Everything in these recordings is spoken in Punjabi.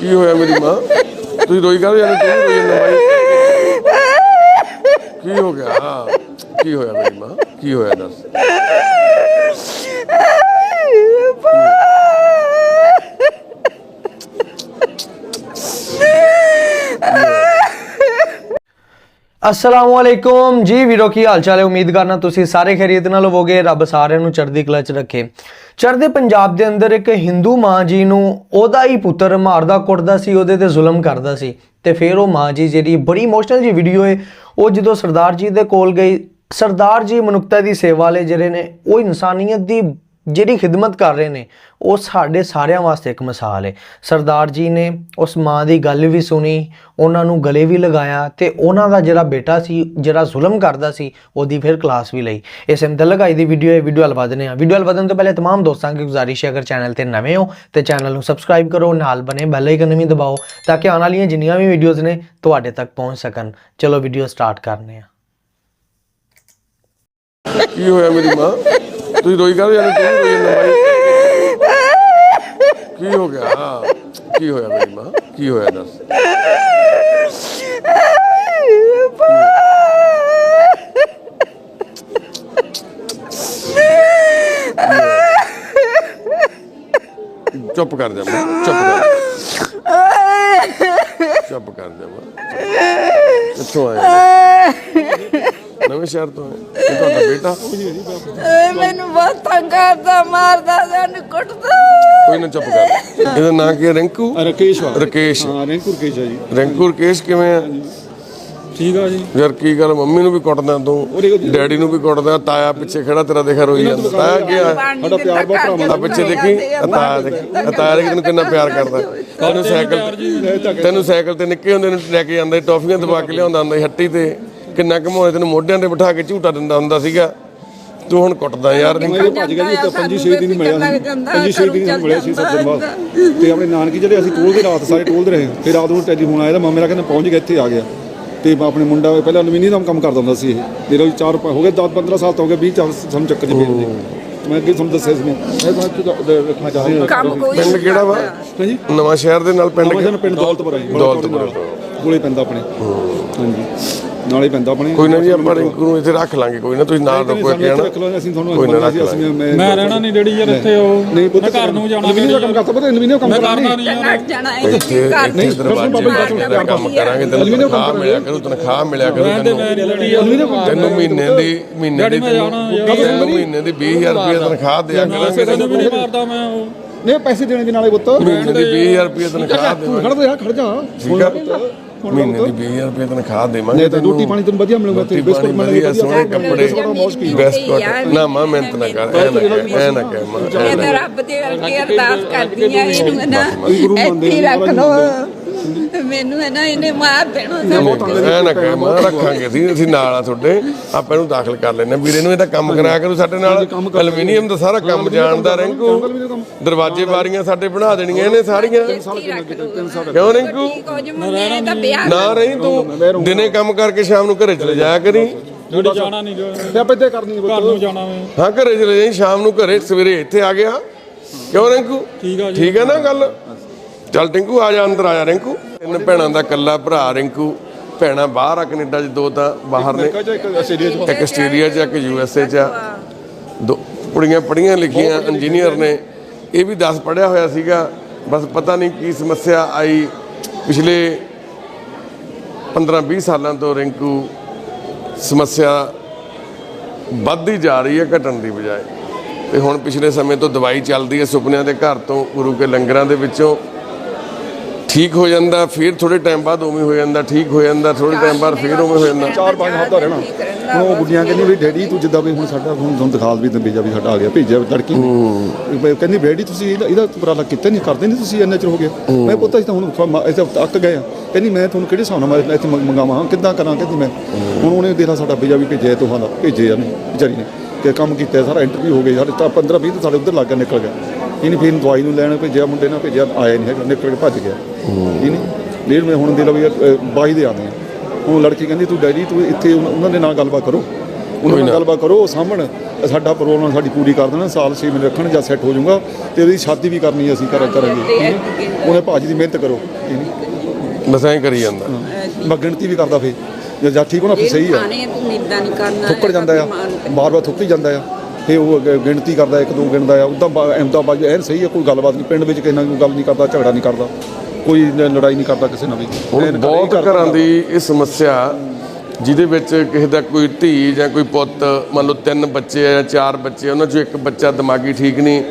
ਕੀ ਹੋਇਆ ਮੇਰੀ ਮਾਂ? ਤੁਸੀਂ ਰੋਈ ਕਰ ਜਾਂਦੇ ਤੂੰ ਰੋਈ ਜਾਂਦਾ ਭਾਈ ਕੀ ਹੋ ਗਿਆ? ਕੀ ਹੋਇਆ ਮੇਰੀ ਮਾਂ? ਕੀ ਹੋਇਆ ਦੱਸ? ਅਸਲਾਮ ਵਾਲੇਕੁਮ ਜੀ ਵੀਰੋ, ਕੀ ਹਾਲ ਚਾਲ ਹੈ? ਉਮੀਦ ਕਰਨਾ ਤੁਸੀਂ ਸਾਰੇ ਖੈਰੀਅਤ ਨਾਲ ਹੋਵੋਗੇ। ਰੱਬ ਸਾਰਿਆਂ ਨੂੰ ਚੜ੍ਹਦੀ ਕਲਾ 'ਚ ਰੱਖੇ। ਚੜ੍ਹਦੇ ਪੰਜਾਬ ਦੇ ਅੰਦਰ ਇੱਕ ਹਿੰਦੂ ਮਾਂ ਜੀ ਨੂੰ ਉਹਦਾ ਹੀ ਪੁੱਤਰ ਮਾਰਦਾ, ਕੁੱਟਦਾ ਸੀ, ਉਹਦੇ ਤੇ ਜ਼ੁਲਮ ਕਰਦਾ ਸੀ। ਤੇ ਫਿਰ ਉਹ ਮਾਂ ਜੀ ਜਿਹੜੀ ਬੜੀ ਇਮੋਸ਼ਨਲ ਜੀ ਵੀਡੀਓ ਹੈ ਉਹ ਜਦੋਂ ਸਰਦਾਰ ਜੀ ਦੇ ਕੋਲ ਗਈ, ਸਰਦਾਰ ਜੀ ਮਨੁੱਖਤਾ ਦੀ ਸੇਵਾ ਵਾਲੇ ਜਿਹੜੇ ਨੇ, ਉਹ ਇਨਸਾਨੀਅਤ ਦੀ ਜਿਹੜੀ ਖਿਦਮਤ ਕਰ ਰਹੇ ਨੇ ਉਹ ਸਾਡੇ ਸਾਰਿਆਂ ਵਾਸਤੇ ਇੱਕ ਮਿਸਾਲ ਹੈ ਸਰਦਾਰ ਜੀ ਨੇ ਉਸ ਮਾਂ ਦੀ ਗੱਲ ਵੀ ਸੁਣੀ ਉਹਨਾਂ ਨੂੰ ਗਲੇ ਵੀ ਲਗਾਇਆ ਤੇ ਉਹਨਾਂ ਦਾ ਜਿਹੜਾ ਬੇਟਾ ਸੀ ਜਿਹੜਾ ਜ਼ੁਲਮ ਕਰਦਾ ਸੀ ਉਹਦੀ ਫਿਰ ਕਲਾਸ ਵੀ ਲਈ ਇਸ ਹਿੰਦ ਲਗਾਈ ਦੀ ਵੀਡੀਓ ਹੈ ਵੀਡੀਓ ਹਲ ਵਧਨੇ ਆ ਵੀਡੀਓ ਹਲ ਵਧਣ ਤੋਂ ਪਹਿਲੇ तमाम ਦੋਸਤਾਂ ਦੀ ਗੁਜ਼ਾਰਿਸ਼ ਹੈ ਅਗਰ ਚੈਨਲ ਤੇ ਨਵੇਂ ਹੋ ਤੇ ਚੈਨਲ ਨੂੰ ਸਬਸਕ੍ਰਾਈਬ ਕਰੋ ਨਾਲ ਬਨੇ ਬੈਲ ਆਈਕਨ ਵੀ ਦਬਾਓ ਤਾਂ ਕਿ ਆਉਣ ਵਾਲੀਆਂ ਜਿੰਨੀਆਂ ਵੀ ਵੀਡੀਓਜ਼ ਨੇ ਤੁਹਾਡੇ ਤੱਕ ਪਹੁੰਚ ਸਕਣ ਚਲੋ ਵੀਡੀਓ ਸਟਾਰਟ ਕਰਨੇ ਆ ਕੀ ਹੋਇਆ ਮੇਰੀ ਮਾਂ ਤੁਸੀਂ ਰੋਈ ਕਰ ਜਾਂਦੇ ਤੂੰ ਵੀ ਰੋਈ ਜਾਂਦਾ ਭਾਈ ਕੀ ਹੋ ਗਿਆ ਕੀ ਹੋਇਆ ਮੇਰੀ ਮਾਂ ਕੀ ਹੋਇਆ ਦੱਸ ਚੁੱਪ ਕਰ ਜਾ ਮਾਂ ਚੁੱਪ ਕਰ ਚੁੱਪ ਕਰ ਜਾ ਮਾਂ ਕਿੱਥੋਂ ਆਇਆ ਨਵੇਂ ਸ਼ਹਿਰ ਤੋਂ ਇਹ ਤੁਹਾਡਾ ਬੇਟਾ? ਏ ਮੈਨੂੰ ਬਹੁਤ ਤੰਗ ਕਰਦਾ ਮਾਰਦਾ ਸਾਨੂੰ ਕੁੱਟਦਾ। ਕੋਈ ਨਾ ਚੁੱਪ ਕਰ। ਇਹਦਾ ਨਾਂ ਕੀ ਹੈ? ਰਿੰਕੂ? ਰਕੇਸ਼ ਵਾ ਰਕੇਸ਼। ਹਾਂ ਰੈਂਕੂ ਰਕੇਸ਼ ਆ ਜੀ। ਰਿੰਕੂ ਰਕੇਸ਼ ਕਿਵੇਂ ਆ? ਠੀਕ ਆ ਜੀ। ਯਾਰ ਕੀ ਗੱਲ? ਮੰਮੀ ਨੂੰ ਵੀ ਕੁੱਟਦਾ ਤੂੰ? ਡੈਡੀ ਨੂੰ ਵੀ ਕੁੱਟਦਾ? ਤਾਇਆ ਪਿੱਛੇ ਖੜਾ ਤੇਰਾ ਦੇਖਾ ਰੋਈ ਜਾਂਦਾ। ਤਾਇਆ ਕੀ ਆ? ਸਾਡਾ ਪਿਆਰ ਬਹੁਤ ਭਰਾਵਾਂ ਆ ਪਿੱਛੇ ਦੇਖੀ? ਤਾਇਆ ਦੇਖੀ? ਤਾਇਆ ਦੇਖ ਤੈਨੂੰ ਕਿੰਨਾ ਪਿਆਰ ਕਰਦਾ? ਤੈਨੂੰ ਸਾਈਕਲ ਤੈਨੂੰ ਸਾਈਕਲ ਤੇ ਨਿੱਕੇ ਹੁੰਦੇ ਨੂੰ ਲੈ ਕੇ ਜਾਂਦਾ ਟੌਫੀਆਂ ਦਬਾ ਕੇ ਲਿਆਉਂਦਾ ਹੁੰਦਾ ਹੱਟੀ ਤੇ। ਕਿੰਨਾ ਘਮਾਉਂਦੇ ਤੈਨੂੰ ਮੋਢਿਆਂ ਤੇ ਬਿਠਾ ਕੇ ਝੂਟਾ ਦਿੰਦਾ ਹੁੰਦਾ ਸੀਗਾ। ਤੂੰ ਹੁਣ ਕੁੱਟਦਾ ਯਾਰ ਇਹ ਭੱਜ ਗਿਆ ਜੀ ਤੇ ਪੰਜੀ ਛੇ ਦਿਨ ਹੀ ਮਿਲਿਆ ਸੀ। ਪੰਜੀ ਛੇ ਦਿਨ ਹੀ ਮਿਲਿਆ ਸੀ ਸਭ ਦਿਨ ਬਾਅਦ। ਤੇ ਆਪਣੇ ਨਾਨਕੀ ਜਿਹੜੇ ਅਸੀਂ ਟੋਲਦੇ ਰਾਤ ਸਾਰੇ ਟੋਲਦੇ ਰਹੇ ਫਿਰ ਰਾਤ ਨੂੰ ਟੈਲੀਫੋਨ ਆਇਆ ਤਾਂ ਮਾਮੇ ਦਾ ਕਹਿੰਦਾ ਪਹੁੰਚ ਗਿਆ ਇੱਥੇ ਆ ਗਿਆ। ਤੇ ਮੈਂ ਆਪਣੇ ਮੁੰਡਾ ਪਹਿਲਾਂ ਅਲਮੀਨੀਅਮ ਦਾ ਕੰਮ ਕਰਦਾ ਹੁੰਦਾ ਸੀ ਇਹ। ਮੇਰਾ ਵੀ ਚਾਰ ਹੋ ਗਏ 10 15 ਸਾਲ ਤੋਂ ਹੋ ਗਏ 20 ਚਾਰ ਸਾਨੂੰ ਚੱਕਰ ਚ ਪਏ ਮੈਂ ਅੱਗੇ ਤੁਹਾਨੂੰ ਦੱਸਿਆ ਸੀ ਮੈਂ। ਮੈਂ ਤਾਂ ਇੱਥੇ ਦਾ- ਰੱਖਣਾ ਚਾਹ ਰਿਹਾ। ਕੰਮ ਕੋਈ ਪਿੰਡ ਕਿਹੜਾ ਵਾ? ਹਾਂਜੀ? ਨਵਾਂ ਸ਼ਹਿਰ ਦੇ ਨਾਲ ਪਿੰਡ ਪਿੰਡ ਦੌਲਤਪੁਰ ਜੀ ਦੌਲਤਪੁਰ। ਕੋਲੇ ਪੈਂਦਾ ਆਪਣੇ। ਹਾਂਜੀ। ਨਾਲੇ ਪੈਂਦਾ ਆਪਣੇ। ਕੋਈ ਨਾ ਜੀ ਆਪਾਂ ਰਿੰਕੂ ਨੂੰ ਇੱਥੇ ਰੱਖ ਲਾਂਗੇ ਕੋਈ ਨਾ ਤੁਸੀਂ ਨਾਲ ਰੱਖ ਲਓ ਅਸੀਂ ਤੁਹਾਨੂੰ ਕੋਈ ਨਾ ਅਸੀਂ ਅਸੀਂ ਮੈਂ ਮੈਂ ਰਹਿਣਾ ਨਹੀਂ ਡੈਡੀ ਯਾਰ ਇੱਥੇ ਉਹ। ਨਹੀਂ ਪੁੱਤ ਘਰ ਨੂੰ ਜਾਣਾ ਅਲਮੀਨੀਅਮ ਦਾ ਕੰਮ ਕਰਦਾ ਪਤਾ ਅਲਮੀਨੀਅਮ ਕੰਮ ਕਰਦਾ ਕਰਨਾ ਨਹੀਂ। ਜਾਣਾ। ਇਹ ਇੱਥੇ ਇੱਥੇ ਦਰਵਾਜ਼ੇ ਦਾ ਕੰਮ ਕਰਾਂਗੇ ਤੈਨੂੰ ਤਨਖਾਹ ਮਿਲਿਆ ਕਰੂ ਤਨਖਾਹ ਮਿਲਿਆ ਕਰੂ ਤੈਨੂੰ ਤੈਨੂੰ ਮਹੀਨੇ ਦੀ ਮਹੀਨੇ ਦੀ ਤੈਨੂੰ ਮਹੀਨੇ ਦੀ 20000 ਰੁਪਏ ਤਨਖਾਹ ਵੀ ਤੈਨੂੰ ਨਹੀਂ ਮਾਰਦਾ ਮੈਂ ਉਹ। ਨਹੀਂ ਪੈਸੇ ਦੇਣੇ ਦੇ ਨਾਲੇ ਪੁੱਤ। ਮਹੀਨੇ ਦੀ 20000 ਰੁਪਏ ਤਨਖਾਹ ਤੂੰ ਦੇਵਾਂਗੇ। ਖੜ ਜਾ ਖੜ ਜਾ। ਠੀਕ ਆ। ਮਹੀਨੇ ਦੀ 20000 ਰੁਪਏ ਤਨਖਾਹ ਦੇਵਾਂਗੇ ਨਹੀਂ ਤਾਂ ਰੋਟੀ ਪਾਣੀ ਤੈਨੂੰ ਵਧੀਆ ਮਿਲੂਗਾ ਤੇ ਪਾਣੀ ਵਧੀਆ ਸੋਹਣੇ ਕੱਪੜੇ। ਬਿਸਕੁਟ। ਨਾ ਮਾਂ ਮਿਹਨਤ ਨਾ ਕਰ ਐ ਨਾ ਕਹਿ ਐ ਨਾ ਕਹਿ ਮਾਂ। ਤਾਂ ਰੱਬ ਦੇ ਅੱਗੇ ਅਰਦਾਸ ਕਰਦੀ ਆ ਇਹਨੂੰ ਨਾ ਇੱਥੇ ਰੱਖ ਲੋ ਮੈਨੂੰ ਹੈ ਨਾ ਇਹਨੇ ਮਾਰ ਦੇਣਾ। ਸਾਨੂੰ। ਐ ਨਾ ਕਹਿ ਮਾਂ ਰੱਖਾਂਗੇ ਅਸੀਂ ਅਸੀਂ ਨਾਲ ਆ ਤੁਹਾਡੇ ਆਪਾਂ ਇਹਨੂੰ ਦਾਖਲ ਕਰ ਲੈਣੇ ਵੀਰੇ ਨੂੰ ਇਹਦਾ ਕੰਮ ਕਰਾਇਆ ਕਰੂ ਸਾਡੇ ਨਾਲ ਐਲੂਮੀਨੀਅਮ ਦਾ ਸਾਰਾ ਕੰਮ ਜਾਣਦਾ ਰਿੰਕੂ ਦਰਵਾਜ਼ੇ ਬਾਰੀਆਂ ਸਾਡੇ ਬਣਾ ਦੇਣੀਆਂ ਇਹਨੇ ਸਾਰੀਆਂ। ਕਿਉਂ ਰਿੰਕੂ ਮੈਂ ਤਾਂ? ਵਿਆਹ ਨਾ ਰਹੀ ਤੂੰ ਦਿਨੇ ਕੰਮ ਕਰਕੇ ਸ਼ਾਮ ਨੂੰ ਘਰੇ ਚਲੇ ਜਾਇਆ ਕਰੀ। ਜਾਣਾ ਨਹੀਂ ਗਾ। ਤੇ ਆਪਾਂ ਇੱਥੇ ਕਰਨੀ ਹੈ ਘਰ ਨੂੰ ਜਾਣਾ ਮੈਂ। ਹਾਂ ਘਰੇ ਚਲੇ ਜਾਈ ਸ਼ਾਮ ਨੂੰ ਘਰੇ ਸਵੇਰੇ ਇੱਥੇ ਆ ਗਿਆ। ਕਿਉਂ ਰਿੰਕੂ ਠੀਕ ਆ ਜੀ। ਠੀਕ ਹੈ ਨਾ ਗੱਲ? ਚੱਲ ਟਿੰਕੂ ਆ ਜਾ ਅੰਦਰ ਆ ਜਾ ਰਿੰਕੂ। ਤਿੰਨ ਭੈਣਾਂ ਦਾ ਕੱਲਾ ਭਰਾ ਰਿੰਕੂ। ਭੈਣਾਂ ਬਾਹਰ ਆ ਕੈਨੇਡਾ 'ਚ ਦੋ ਤਾਂ ਬਾਹਰ ਨੇ। ਇੱਕ ਆਸਟ੍ਰੇਲੀਆ ਚ। ਇੱਕ ਯੂ ਐਸ ਏ 'ਚ। ਆ। ਦੋ ਕੁੜੀਆਂ ਪੜ੍ਹੀਆਂ ਲਿਖੀਆਂ ਇੰਜੀਨੀਅਰ ਨੇ। ਇਹ ਵੀ 10 ਪੜ੍ਹਿਆ ਹੋਇਆ ਸੀਗਾ। ਬਸ ਪਤਾ ਨਹੀਂ ਕੀ ਸਮੱਸਿਆ ਆਈ। ਪਿਛਲੇ 15-20 ਸਾਲਾਂ ਤੋਂ ਰਿੰਕੂ ਸਮੱਸਿਆ ਵੱਧਦੀ ਜਾ ਰਹੀ ਹੈ ਘਟਣ ਦੀ ਬਜਾਏ। ਤੇ ਹੁਣ ਪਿਛਲੇ ਸਮੇਂ ਤੋਂ ਦਵਾਈ ਚੱਲਦੀ ਹੈ ਸੁਪਨਿਆਂ ਦੇ ਘਰ ਤੋਂ ਗੁਰੂ ਕੇ ਲੰਗਰਾਂ ਦੇ ਵਿੱਚੋਂ। ਠੀਕ ਹੋ ਜਾਂਦਾ ਫਿਰ ਥੋੜੇ ਟਾਈਮ ਬਾਅਦ ਉਵੇਂ ਹੋ ਜਾਂਦਾ ਠੀਕ ਹੋ ਜਾਂਦਾ ਥੋੜੇ ਟਾਈਮ ਬਾਅਦ ਫਿਰ ਉਵੇਂ ਹੋ ਜਾਂਦਾ। ਚਾਰ ਪੰਜ ਹਫ਼ਤਾ ਰਹਿਣਾ। ਹੁਣ ਉਹ ਗੁੱਡੀਆਂ ਕਹਿੰਦੀ ਵੀ ਡੈਡੀ ਤੂੰ ਜਿੱਦਾਂ ਵੀ ਹੁਣ ਸਾਡਾ ਹੁਣ ਤੁਹਾਨੂੰ ਦਿਖਾ ਵੀ ਤੇ ਭੇਜਾ ਵੀ ਸਾਡਾ ਆ ਗਿਆ ਭੇਜਿਆ ਲੜਕੀ ਵੀ ਕਹਿੰਦੀ ਡੈਡੀ ਤੁਸੀਂ ਇਹਦਾ ਇਹਦਾ ਉਪਰਾਲਾ ਕੀਤਾ ਨਹੀਂ ਕਰਦੇ ਨਹੀਂ ਤੁਸੀਂ ਇੰਨਾ ਚਿਰ ਹੋ ਗਿਆ? ਮੈਂ ਪੁੱਤ ਅਸੀਂ ਤਾਂ ਹੁਣ ਫ- ਅਸੀਂ ਤਾਂ ਅੱਕ ਗਏ ਆ ਕਹਿੰਦੀ ਮੈਂ ਤੁਹਾਨੂੰ ਕਿਹੜੇ ਹਿਸਾਬ ਨਾਲ ਮੈਂ ਇੱਥੇ ਮੰਗ- ਮੰਗਾਵਾਂ? ਕਿੱਦਾਂ ਕਰਾਂ? ਕਹਿੰਦੀ ਮੈਂ ਹੁਣ ਉਹਨੇ ਦੇਖ ਸਾਡਾ ਭੇਜਾ ਵੀ ਭੇਜਿਆ ਤੁਹਾਡਾ ਭੇਜਿਆ ਨੇ ਵਿਚਾਰੀ ਨੇ। ਕਿ ਕੰਮ ਕੀਤਾ ਸਾਰਾ ਇੰਟਰਵਿਊ ਹੋ ਗਿਆ ਤਾਂ 15 20 ਤਾਂ ਸਾਡੇ ਉੱਧਰ ਲੱਗ ਗਿਆ ਨਿਕਲ ਗਿਆ। ਇਹਨੇ ਫਿਰ ਦਵਾਈ ਨੂੰ ਲੈਣ ਭੇਜਿਆ ਮੁੰਡੇ ਨਾਲ ਭੇਜਿਆ ਆਇਆ ਨਹੀਂ ਹੈਗਾ ਨਿਕਲ ਕੇ ਭੱਜ ਗਿਆ। ਇਹਨੇ ਲੇਟ ਮੈਂ ਹੁਣ ਦੇ ਲਓ ਵੀ ਬਾਈ ਦੇ ਆਉਂਦੇ ਆ। ਹੁਣ ਲੜਕੀ ਕਹਿੰਦੀ ਤੂੰ ਡੈਡੀ ਤੂੰ ਇੱਥੇ ਉਹਨਾਂ ਦੇ ਨਾਲ ਗੱਲਬਾਤ ਕਰੋ। ਉਹਨਾਂ ਨਾਲ ਗੱਲਬਾਤ ਕਰੋ ਉਹ ਸਾਹਮਣ ਸਾਡਾ ਪ੍ਰੋਬਲਮ ਸਾਡੀ ਪੂਰੀ ਕਰ ਦੇਣਾ ਸਾਲ 6 ਮਹੀਨੇ ਰੱਖਣ ਜਾਂ ਸੈੱਟ ਹੋ ਜਾਊਗਾ ਤੇ ਉਹਦੀ ਸ਼ਾਦੀ ਵੀ ਕਰਨੀ ਹੈ ਅਸੀਂ ਕਰ ਕਰਾਂਗੇ ਉਹਨੇ ਭਾਜੀ ਦੀ ਮਿਹਨਤ ਕਰੋ। ਬਸ ਐਂ ਕਰੀ ਜਾਂਦਾ। ਮੈਂ ਗਿਣਤੀ ਵੀ ਕਰਦਾ ਫੇ ਜੇ ਜਾਂ ਠੀਕ ਹੋਣਾ ਫਿਰ ਸਹੀ ਆ। ਖਾਣੇ ਤੂੰ ਇਦਾਂ ਨਹੀਂ ਕਰਨਾ ਥੁੱਕੜ ਜਾਂਦਾ ਆ। ਬਾਰ-ਬਾਰ ਥੁੱਕੀ ਜਾਂਦਾ ਆ। ਫੇ ਉਹ ਗਿਣਤੀ ਕਰਦਾ ਇੱਕ ਦੋ ਗਿਣਦਾ ਆ ਉਦਾਂ ਅਹਿਮਦਾਬਾਦ ਐਨ ਸਹੀ ਆ ਕੋਈ ਗੱਲਬਾਤ ਨਹੀਂ। ਪਿੰਡ ਵਿੱਚ ਕਿਸੇ ਨਾਲ ਕੋਈ ਗੱਲ ਨਹੀਂ ਕਰਦਾ ਝਗੜਾ ਨਹੀਂ ਕਰਦਾ ਕੋਈ ਲੜਾਈ ਨਹੀਂ ਕਰਦਾ ਕਿਸੇ ਨਾਲ ਵੀ। ਹੁਣ ਹੀ ਬਹੁਤ ਘਰ ਦੀ ਇਹ ਸਮੱਸਿਆ ਜਿਹਦੇ ਵਿੱਚ ਕਿਸੇ ਦਾ ਕੋਈ ਧੀ ਜਾਂ ਕੋਈ ਪੁੱਤ ਮੰਨ ਲਓ ਤਿੰਨ ਬੱਚੇ ਆ ਜਾਂ ਚਾਰ ਬੱਚੇ ਉਹਨਾਂ ਚੋਂ ਇੱਕ ਬੱਚਾ ਦਿਮਾਗੀ ਠੀਕ ਨਹੀਂ।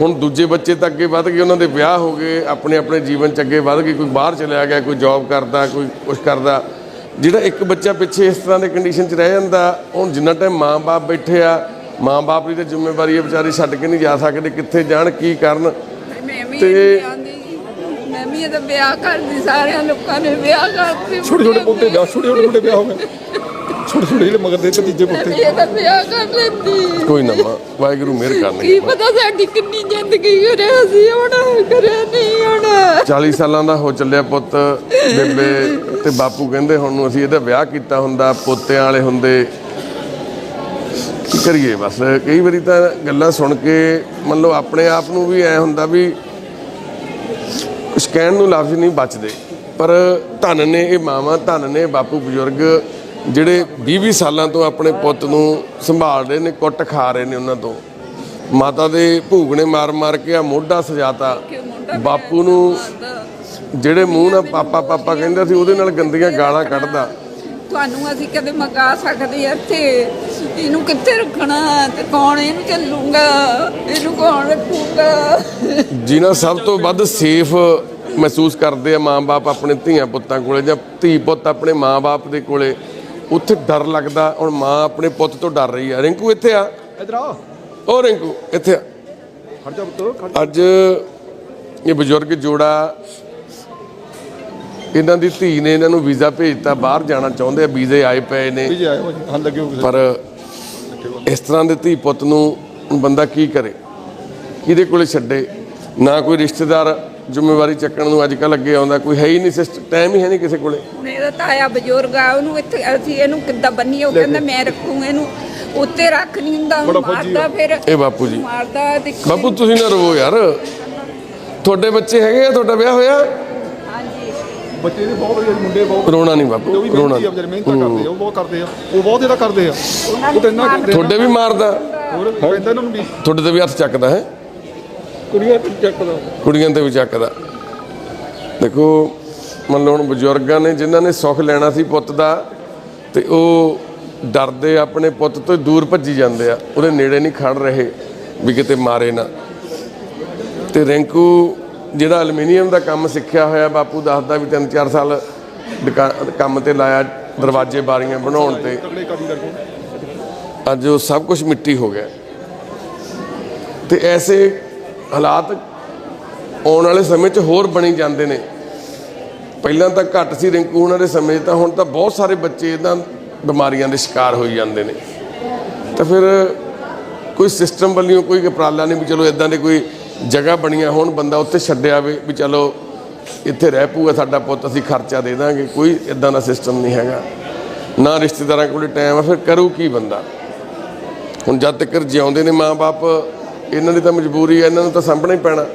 ਹੁਣ ਦੂਜੇ ਬੱਚੇ ਤਾਂ ਅੱਗੇ ਵੱਧ ਗਏ ਉਹਨਾਂ ਦੇ ਵਿਆਹ ਹੋ ਗਏ ਆਪਣੇ ਆਪਣੇ ਜੀਵਨ ਚ ਅੱਗੇ ਵੱਧ ਗਏ ਕੋਈ ਬਾਹਰ ਚਲਿਆ ਗਿਆ ਕੋਈ ਜੌਬ ਕਰਦਾ ਕੋਈ ਕੁਝ ਕਰਦਾ। ਜਿਹੜਾ ਇੱਕ ਬੱਚਾ ਪਿੱਛੇ ਇਸ ਤਰ੍ਹਾਂ ਦੇ ਕੰਡੀਸ਼ਨ 'ਚ ਰਹਿ ਜਾਂਦਾ ਹੁਣ ਜਿੰਨਾ ਟਾਈਮ ਮਾਂ-ਬਾਪ ਬੈਠੇ ਆ ਮਾਂ-ਬਾਪ ਦੀ ਤਾਂ ਜ਼ਿੰਮੇਵਾਰੀ ਹੈ ਵਿਚਾਰੇ ਛੱਡ ਕੇ ਨਹੀਂ ਜਾ ਸਕਦੇ ਕਿੱਥੇ ਜਾਣ ਕੀ ਕਰਨ। ਮੈਂ ਵੀ ਤੇ- ਤੇ ਮੈਂ ਵੀ ਇਹਦਾ ਵਿਆਹ ਕਰਦੀ ਸਾਰਿਆਂ ਲੋਕਾਂ ਨੇ ਵਿਆਹ ਕਰਤੇ ਛੋਟੇ ਛੋਟੇ ਪੁੱਤੇ ਵਿਆਹ ਛੋਟੇ ਛੋਟੇ ਮੁੰਡੇ ਵਿਆਹ ਹੋ ਗਏ। ਛੋਟੇ ਛੋਟੇ ਜਿਹੜੇ ਮਗਰ ਦੇ ਭਤੀਜੇ ਪੁੱਤੇ। ਇਹਦਾ ਵਿਆਹ ਕਰ ਲੈਂਦੀ। ਕੋਈ ਨਾ ਮਾਂ ਵਾਹਿਗੁਰੂ ਮਿਹਰ ਕਰਨਗੇ ਕੀ ਪਤਾ ਸਾਡੀ ਕਿੰਨੀ ਜ਼ਿੰਦਗੀ ਕਰਿਆ ਸੀ ਹੁਣ ਕਰਿਆ ਨਹੀਂ ਹੁਣ। 40 ਸਾਲਾਂ ਦਾ ਹੋ ਚੱਲਿਆ ਪੁੱਤ ਬੇਬੇ ਤੇ ਬਾਪੂ ਕਹਿੰਦੇ ਹੁਣ ਨੂੰ ਅਸੀਂ ਇਹਦਾ ਵਿਆਹ ਕੀਤਾ ਹੁੰਦਾ ਪੋਤਿਆਂ ਵਾਲੇ ਹੁੰਦੇ। ਕਰੀਏ ਬਸ। ਕਈ ਵਾਰੀ ਤਾਂ ਗੱਲਾਂ ਸੁਣ ਕੇ ਮੰਨ ਲਓ ਆਪਣੇ ਆਪ ਨੂੰ ਵੀ ਐ ਹੁੰਦਾ ਵੀ ਕੁਝ ਕਹਿਣ ਨੂੰ ਲਫ਼ਜ਼ ਨਹੀਂ ਬਚਦੇ। ਪਰ ਧੰਨ ਨੇ ਇਹ ਮਾਵਾਂ, ਧੰਨ ਨੇ ਬਾਪੂ ਬਜ਼ੁਰਗ ਜਿਹੜੇ 20-20 ਸਾਲਾਂ ਤੋਂ ਆਪਣੇ ਪੁੱਤ ਨੂੰ ਸੰਭਾਲ ਰਹੇ ਨੇ, ਕੁੱਟ ਖਾ ਰਹੇ ਨੇ ਉਹਨਾਂ ਤੋਂ। ਮਾਤਾ ਦੇ ਭੂਗਣੇ ਮਾਰ-ਮਾਰ ਕੇ ਆ ਮੋਢਾ ਸਜਾਤਾ। ਬਾਪੂ ਨੂੰ ਜਿਹੜੇ ਮੂੰਹ ਨਾਲ ਪਾਪਾ ਪਾਪਾ ਕਹਿੰਦਾ ਸੀ, ਉਹਦੇ ਨਾਲ ਗੰਦੀਆਂ ਗਾਲਾਂ ਕੱਢਦਾ। ਤੁਹਾਨੂੰ ਅਸੀਂ ਕਦੇ ਮਗਾ ਸਕਦੇ ਆ ਇੱਥੇ? ਇਹਨੂੰ ਕਿੱਥੇ ਰੱਖਣਾ? ਤੇ ਕੌਣ ਇਹਨੂੰ ਚੱਲੂਗਾ? ਇਹਨੂੰ ਕੌਣ ਰੱਖੂਗਾ? ਜਿਨ੍ਹਾਂ ਸਭ ਤੋਂ ਵੱਧ ਸੇਫ ਮਹਿਸੂਸ ਕਰਦੇ ਆ ਮਾਂ-ਬਾਪ ਆਪਣੇ ਧੀਆਂ ਪੁੱਤਾਂ ਕੋਲੇ ਜਾਂ ਧੀ ਪੁੱਤ ਆਪਣੇ ਮਾਂ-ਬਾਪ ਦੇ ਕੋਲੇ। ਉੱਥੇ ਡਰ ਲੱਗਦਾ ਹੁਣ ਮਾਂ ਆਪਣੇ ਪੁੱਤ ਤੋਂ ਡਰ ਰਹੀ ਆ। ਰਿੰਕੂ ਇੱਥੇ ਆ? ਇਧਰ ਆ ਉਹ ਰਿੰਕੂ ਇੱਥੇ ਆ। ਖੜ ਜਾ ਪੁੱਤ ਖੜ ਅੱਜ ਇਹ ਬਜ਼ੁਰਗ ਜੋੜਾ ਇਹਨਾਂ ਦੀ ਧੀ ਨੇ ਇਹਨਾਂ ਨੂੰ ਵੀਜ਼ਾ ਭੇਜਤਾ ਬਾਹਰ ਜਾਣਾ ਚਾਹੁੰਦੇ ਆ ਵੀਜ਼ੇ ਆਏ ਪਏ ਨੇ। ਜੇ ਜੀ ਹਾਂ ਲੱਗੇ ਪਰ ਇਸ ਤਰ੍ਹਾਂ ਦੇ ਧੀ ਪੁੱਤ ਨੂੰ ਬੰਦਾ ਕੀ ਕਰੇ? ਕਿਹਦੇ ਕੋਲੇ ਛੱਡੇ? ਨਾ ਕੋਈ ਰਿਸ਼ਤੇਦਾਰ ਜ਼ਿੰਮੇਵਾਰੀ ਚੱਕਣ ਨੂੰ ਅੱਜ ਕੱਲ੍ਹ ਅੱਗੇ ਆਉਂਦਾ ਕੋਈ ਹੈ ਹੀ ਨਹੀਂ ਸਿਸਟਮ ਟਾਈਮ ਹੀ ਹੈ ਨਹੀਂ ਕਿਸੇ ਕੋਲੇ। ਹੁਣ ਇਹਦਾ ਤਾਇਆ ਬਜ਼ੁਰਗ ਆ ਉਹਨੂੰ ਇੱਥੇ ਅਸੀਂ ਇਹਨੂੰ ਕਿੱਦਾਂ ਬੰਨੀਏ? ਉਹ ਕਹਿੰਦਾ ਮੈਂ ਰੱਖੂ ਇਹਨੂੰ ਉੱਤੇ ਰੱਖ ਨਹੀਂ ਹੁੰਦਾ ਮਾਰਦਾ ਫਿਰ। ਇਹ ਬਾਪੂ ਜੀ। ਮਾਰਦਾ ਬਾਪੂ ਤੁਸੀਂ ਨਾ ਰੋਵੋ ਯਾਰ। ਤੁਹਾਡੇ ਬੱਚੇ ਹੈਗੇ ਆ ਤੁਹਾਡਾ ਵਿਆਹ ਹੋਇਆ? ਬੱਚੇ ਦੇ ਬਹੁਤ ਵਧੀਆ ਮੁੰਡੇ ਬਹੁਤ ਰੋਣਾ ਨਹੀਂ ਬਾਪੂ ਵੀ ਰੋਣਾ ਮਿਹਨਤੀ ਕਰਦੇ ਆ ਉਹ ਬਹੁਤ ਕਰਦੇ ਆ ਉਹ ਬਹੁਤ ਇਹਦਾ ਕਰਦੇ ਆ। ਉਹ ਤਾਂ ਇੰਨਾ ਕਰਦੇ ਆ ਤੁਹਾਡੇ ਵੀ ਮਾਰਦਾ। ਹੋਰ ਕਹਿੰਦਾ ਇਹਨਾਂ ਨੂੰ ਵੀ ਤੁਹਾਡੇ ਤੇ ਵੀ ਹੱਥ ਚੱਕਦਾ ਹੈ? ਕੁੜੀਆਂ ਤੇ ਚੱਕਦਾ। ਕੁੜੀਆਂ ਤੇ ਵੀ ਚੱਕਦਾ। ਦੇਖੋ ਮੰਨ ਲਓ ਹੁਣ ਬਜ਼ੁਰਗਾਂ ਨੇ ਜਿਨ੍ਹਾਂ ਨੇ ਸੁੱਖ ਲੈਣਾ ਸੀ ਪੁੱਤ ਦਾ ਤੇ ਉਹ ਡਰਦੇ ਆਪਣੇ ਪੁੱਤ ਤੋਂ ਦੂਰ ਭੱਜੀ ਜਾਂਦੇ ਆ। ਉਹਦੇ ਨੇੜੇ ਨਹੀਂ ਖੜ ਰਹੇ ਵੀ ਕਿਤੇ ਮਾਰੇ ਨਾ। ਤੇ ਰਿੰਕੂ ਜਿਹੜਾ ਐਲੂਮੀਨੀਅਮ ਦਾ ਕੰਮ ਸਿੱਖਿਆ ਹੋਇਆ ਬਾਪੂ ਦੱਸਦਾ ਵੀ 3-4 ਸਾਲ ਕੰਮ ਤੇ ਲਾਇਆ ਦਰਵਾਜ਼ੇ ਬਾਰੀਆਂ ਬਣਾਉਣ ਤੇ। ਅੱਜ ਉਹ ਸਭ ਕੁਝ ਮਿੱਟੀ ਹੋ ਗਿਆ। ਤੇ ਐਸੇ ਹਾਲਾਤ ਆਉਣ ਵਾਲੇ ਸਮੇਂ 'ਚ ਹੋਰ ਬਣੀ ਜਾਂਦੇ ਨੇ। ਪਹਿਲਾਂ ਤਾਂ ਘੱਟ ਸੀ ਰਿੰਕੂ ਉਹਨਾਂ ਦੇ ਸਮੇਂ ਤਾਂ ਹੁਣ ਤਾਂ ਬਹੁਤ ਸਾਰੇ ਬੱਚੇ ਇਦਾਂ ਬਿਮਾਰੀਆਂ ਦੇ ਸ਼ਿਕਾਰ ਹੋਈ ਜਾਂਦੇ ਨੇ। ਤਾਂ ਫਿਰ ਕੋਈ ਸਿਸਟਮ ਵੱਲੋਂ ਕੋਈ ਉਪਰਾਲਾ ਨਹੀਂ ਵੀ ਚਲੋ ਇਦਾਂ ਦੇ ਕੋਈ ਜਗ੍ਹਾ ਬਣੀਆਂ ਹੋਣ, ਬੰਦਾ ਉੱਥੇ ਛੱਡਿਆ ਵੇ ਵੀ ਚਲੋ ਇੱਥੇ ਰਹਿ ਪੂਗਾ ਸਾਡਾ ਪੁੱਤ, ਅਸੀਂ ਖਰਚਾ ਦੇ ਦਾਂਗੇ, ਕੋਈ ਇਦਾਂ ਦਾ ਸਿਸਟਮ ਨਹੀਂ ਹੈਗਾ। ਨਾ ਰਿਸ਼ਤੇਦਾਰਾਂ ਕੋਲ ਟਾਈਮ ਆ, ਫਿਰ ਕਰੂ ਕੀ ਬੰਦਾ? ਹੁਣ ਜਦ ਤੱਕ ਜਿਉਂਦੇ ਨੇ ਮਾਂ-ਬਾਪ ਇਹਨਾਂ ਦੀ ਤਾਂ ਮਜਬੂਰੀ ਹੈ ਇਹਨਾਂ ਨੂੰ ਤਾਂ ਸਾਂਭਣਾ ਹੀ ਪੈਣਾ।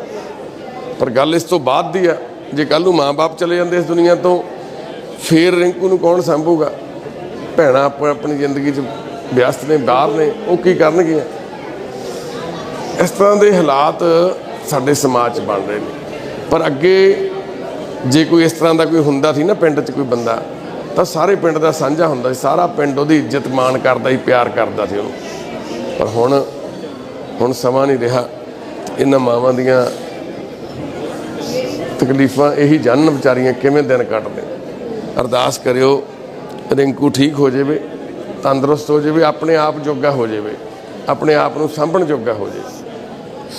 ਪਰ ਗੱਲ ਇਸ ਤੋਂ ਬਾਅਦ ਦੀ ਆ, ਜੇ ਕੱਲ ਨੂੰ ਮਾਂ-ਬਾਪ ਚਲੇ ਜਾਂਦੇ ਇਸ ਦੁਨੀਆ ਤੋਂ, ਫੇਰ ਰਿੰਕੂ ਨੂੰ ਕੌਣ ਸੰਭੂਗਾ? ਭੈਣਾਂ ਆਪਣੀ ਜ਼ਿੰਦਗੀ 'ਚ ਵਿਅਸਤ ਨੇ, ਬਾਹਰ ਨੇ, ਉਹ ਕੀ ਕਰਨਗੀਆਂ? ਇਸ ਤਰ੍ਹਾਂ ਦੇ ਹਾਲਾਤ ਸਾਡੇ ਸਮਾਜ 'ਚ ਬਣ ਰਹੇ ਨੇ। ਪਰ ਅੱਗੇ ਜੇ ਕੋਈ ਇਸ ਤਰ੍ਹਾਂ ਦਾ ਕੋਈ ਹੁੰਦਾ ਸੀ ਨਾ ਪਿੰਡ 'ਚ ਕੋਈ ਬੰਦਾ, ਤਾਂ ਸਾਰੇ ਪਿੰਡ ਦਾ ਸਾਂਝਾ ਹੁੰਦਾ ਸੀ। ਸਾਰਾ ਪਿੰਡ ਉਹਦੀ ਇੱਜ਼ਤ ਮਾਣ ਕਰਦਾ ਸੀ, ਪਿਆਰ ਕਰਦਾ ਸੀ ਉਹਨੂੰ। ਪਰ ਹੁਣ ਹੁਣ ਸਮਾਂ ਨਹੀਂ ਰਿਹਾ। ਇਹਨਾਂ ਮਾਵਾਂ ਦੀਆਂ ਤਕਲੀਫਾਂ ਇਹੀ ਜਾਣਨ ਵਿਚਾਰੀਆਂ ਕਿਵੇਂ ਦਿਨ ਕੱਟਦੇ। ਅਰਦਾਸ ਕਰਿਓ, ਰਿੰਕੂ ਠੀਕ ਹੋ ਜਾਵੇ, ਤੰਦਰੁਸਤ ਹੋ ਜਾਵੇ, ਆਪਣੇ ਆਪ ਜੋਗਾ ਹੋ ਜਾਵੇ, ਆਪਣੇ ਆਪ ਨੂੰ ਸਾਂਭਣ ਜੋਗਾ ਹੋ ਜਾਵੇ।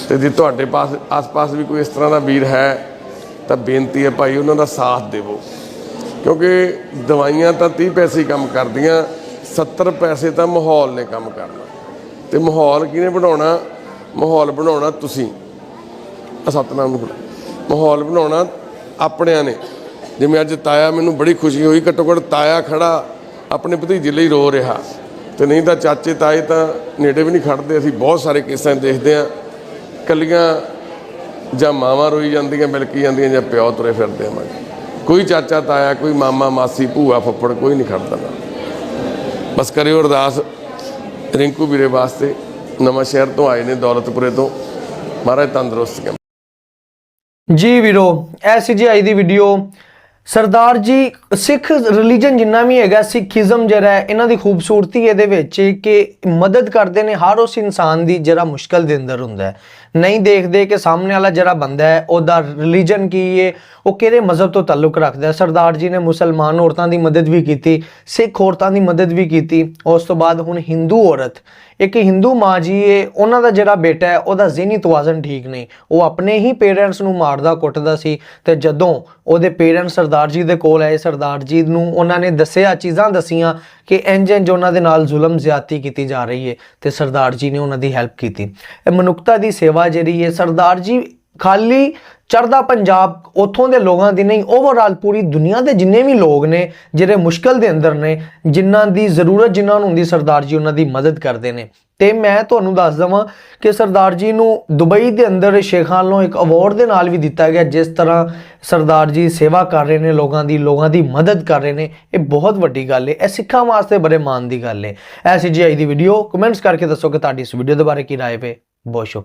ਤੇ ਜੇ ਤੁਹਾਡੇ ਪਾਸ ਆਸ-ਪਾਸ ਵੀ ਕੋਈ ਇਸ ਤਰ੍ਹਾਂ ਦਾ ਵੀਰ ਹੈ, ਤਾਂ ਬੇਨਤੀ ਹੈ ਭਾਈ ਉਹਨਾਂ ਦਾ ਸਾਥ ਦੇਵੋ। ਕਿਉਂਕਿ ਦਵਾਈਆਂ ਤਾਂ 30 ਪੈਸੇ ਕੰਮ ਕਰਦੀਆਂ 70 ਪੈਸੇ ਤਾਂ ਮਾਹੌਲ ਨੇ ਕੰਮ ਕਰਨਾ। ਤੇ ਮਾਹੌਲ ਕਿਹਨੇ ਬਣਾਉਣਾ? ਮਾਹੌਲ ਬਣਾਉਣਾ ਤੁਸੀਂ। ਸਤਨਾਮ ਨੂੰ ਮਾਹੌਲ ਬਣਾਉਣਾ ਆਪਣਿਆਂ ਨੇ। ਜਿਵੇਂ ਅੱਜ ਤਾਇਆ ਮੈਨੂੰ ਬੜੀ ਖੁਸ਼ੀ ਹੋਈ, ਘੱਟੋ ਘੱਟ ਤਾਇਆ ਖੜਾ ਆਪਣੇ ਭਤੀਜੇ ਲਈ ਰੋ ਰਿਹਾ। ਤੇ ਨਹੀਂ ਤਾਂ ਚਾਚੇ ਤਾਏ ਤਾਂ ਨੇੜੇ ਵੀ ਨਹੀਂ ਖੜਦੇ, ਅਸੀਂ ਬਹੁਤ ਸਾਰੇ ਕੇਸਾਂ ਦੇਖਦੇ ਆ ਕੱਲੀਆਂ ਜਾਂ ਮਾਵਾਂ ਰੋਈ ਜਾਂਦੀਆਂ, ਮਿਲਕੀ ਜਾਂਦੀਆਂ ਜਾਂ ਪਿਓ ਤੁਰੇ ਫਿਰਦੇ ਆ ਕੋਈ ਚਾਚਾ ਤਾਇਆ, ਕੋਈ ਮਾਮਾ, ਮਾਸੀ, ਭੂਆ, ਫੁੱਫੜ, ਕੋਈ ਨਹੀਂ ਖੜਦਾ। ਬਸ ਕਰਿਓ ਅਰਦਾਸ। ਰਿੰਕੂ ਵੀਰੇ ਵਾਸਤੇ ਨਵਾਂ ਸ਼ਹਿਰ ਤੋਂ ਆਏ ਨੇ, ਦੌਲਤਪੁਰੇ ਤੋਂ। ਮਹਾਰਾਜ ਤੰਦਰੁਸਤ ਜੀ ਵੀਰੋ ਇਹ ਦੀ ਵੀਡੀਓ ਸਰਦਾਰ ਜੀ, ਸਿੱਖ ਰਿਲੀਜਨ ਜਿੰਨਾ ਵੀ ਹੈਗਾ, ਸਿੱਖੀਜ਼ਮ ਜਿਹੜਾ ਹੈ, ਇਹਨਾਂ ਦੀ ਖੂਬਸੂਰਤੀ ਇਹਦੇ ਵਿੱਚ ਕਿ ਮਦਦ ਕਰਦੇ ਨੇ ਹਰ ਉਸ ਇਨਸਾਨ ਦੀ ਜਿਹੜਾ ਮੁਸ਼ਕਲ ਦੇ ਅੰਦਰ ਹੁੰਦਾ ਹੈ। ਨਹੀਂ ਦੇਖਦੇ ਕਿ ਸਾਹਮਣੇ ਵਾਲਾ ਜਿਹੜਾ ਬੰਦਾ ਹੈ, ਉਹਦਾ ਰਿਲੀਜਨ ਕੀ ਹੈ, ਉਹ ਕਿਹੜੇ ਮਜ਼ਹਬ ਤੋਂ ਤਾਲੁਕ ਰੱਖਦਾ ਹੈ। ਸਰਦਾਰ ਜੀ ਨੇ ਮੁਸਲਮਾਨ ਔਰਤਾਂ ਦੀ ਮਦਦ ਵੀ ਕੀਤੀ, ਸਿੱਖ ਔਰਤਾਂ ਦੀ ਮਦਦ ਵੀ ਕੀਤੀ। ਉਸ ਤੋਂ ਬਾਅਦ ਹੁਣ ਹਿੰਦੂ ਔਰਤ ਇੱਕ ਹਿੰਦੂ ਮਾਂ ਜੀ ਹੈ ਉਹਨਾਂ ਦਾ ਜਿਹੜਾ ਬੇਟਾ ਹੈ, ਉਹਦਾ ਜ਼ਿਹਨੀ ਤਵਾਜ਼ਨ ਠੀਕ ਨਹੀਂ। ਉਹ ਆਪਣੇ ਹੀ ਪੇਰੈਂਟਸ ਨੂੰ ਮਾਰਦਾ, ਕੁੱਟਦਾ ਸੀ ਤੇ ਜਦੋਂ ਉਹਦੇ ਪੇਰੈਂਟਸ ਸਰਦਾਰ ਜੀ ਦੇ ਕੋਲ ਆਏ, ਸਰਦਾਰ ਜੀ ਨੂੰ ਉਹਨਾਂ ਨੇ ਦੱਸਿਆ, ਚੀਜ਼ਾਂ ਦੱਸੀਆਂ ਕਿ ਇੰਜ ਇੰਜ ਉਹਨਾਂ ਦੇ ਨਾਲ ਜ਼ੁਲਮ ਜ਼ਿਆਤੀ ਕੀਤੀ ਜਾ ਰਹੀ ਹੈ ਤੇ ਸਰਦਾਰ ਜੀ ਨੇ ਉਹਨਾਂ ਦੀ ਹੈਲਪ ਕੀਤੀ। ਇਹ ਮਨੁੱਖਤਾ ਦੀ ਸੇਵਾ ਜਿਹੜੀ ਹੈ, ਸਰਦਾਰ ਜੀ ਖਾਲੀ ਚੜਦਾ ਪੰਜਾਬ ਉੱਥੋਂ ਦੇ ਲੋਕਾਂ ਦੀ ਨਹੀਂ ਓਵਰਆਲ ਪੂਰੀ ਦੁਨੀਆ ਦੇ ਜਿੰਨੇ ਵੀ ਲੋਕ ਨੇ, ਜਿਹੜੇ ਮੁਸ਼ਕਲ ਦੇ ਅੰਦਰ ਨੇ, ਜਿਨ੍ਹਾਂ ਦੀ ਜ਼ਰੂਰਤ, ਜਿਨ੍ਹਾਂ ਨੂੰ ਹੁੰਦੀ ਸਰਦਾਰ ਜੀ, ਉਹਨਾਂ ਦੀ ਮਦਦ ਕਰਦੇ ਨੇ। ਤੇ ਮੈਂ ਤੁਹਾਨੂੰ ਦੱਸ ਦਵਾਂ ਕਿ ਸਰਦਾਰ ਜੀ ਨੂੰ ਦੁਬਈ ਦੇ ਅੰਦਰ ਸ਼ੇਖਾਂ ਨੂੰ ਇੱਕ ਅਵਾਰਡ ਦੇ ਨਾਲ ਵੀ ਦਿੱਤਾ ਗਿਆ, ਜਿਸ ਤਰ੍ਹਾਂ ਸਰਦਾਰ ਜੀ ਸੇਵਾ ਕਰ ਰਹੇ ਨੇ ਲੋਕਾਂ ਦੀ ਲੋਕਾਂ ਦੀ ਮਦਦ ਕਰ ਰਹੇ ਨੇ। ਇਹ ਬਹੁਤ ਵੱਡੀ ਗੱਲ ਹੈ ਇਹ ਸਿੱਖਾਂ ਵਾਸਤੇ ਬੜੇ ਮਾਣ ਦੀ ਗੱਲ ਹੈ ਐਸੀ ਜੀ ਆਈ ਦੀ ਵੀਡੀਓ ਕਮੈਂਟਸ ਕਰਕੇ ਦੱਸੋ ਕਿ ਤੁਹਾਡੀ ਇਸ ਵੀਡੀਓ ਦੇ ਬਾਰੇ ਕੀ ਰਾਏ ਪਏ ਬਹੁਤ ਸ਼ੁਕਰੀਆ।